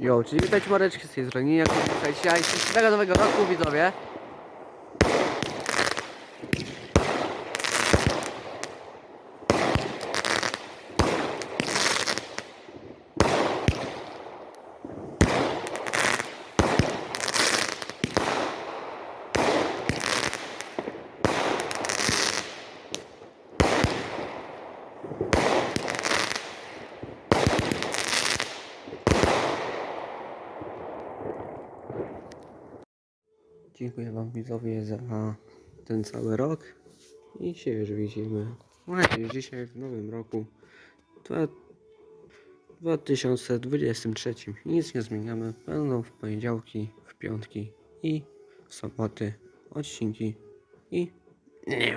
Yo, czyli witajcie Mareczki z tej strony, jak dzisiaj dzisiaj szczęśliwego nowego roku widzowie. Dziękuję wam widzowie za ten cały rok i się już widzimy. Właśnie dzisiaj w nowym roku dwa- 2023. Nic nie zmieniamy. Będą w poniedziałki, w piątki i w soboty odcinki i nie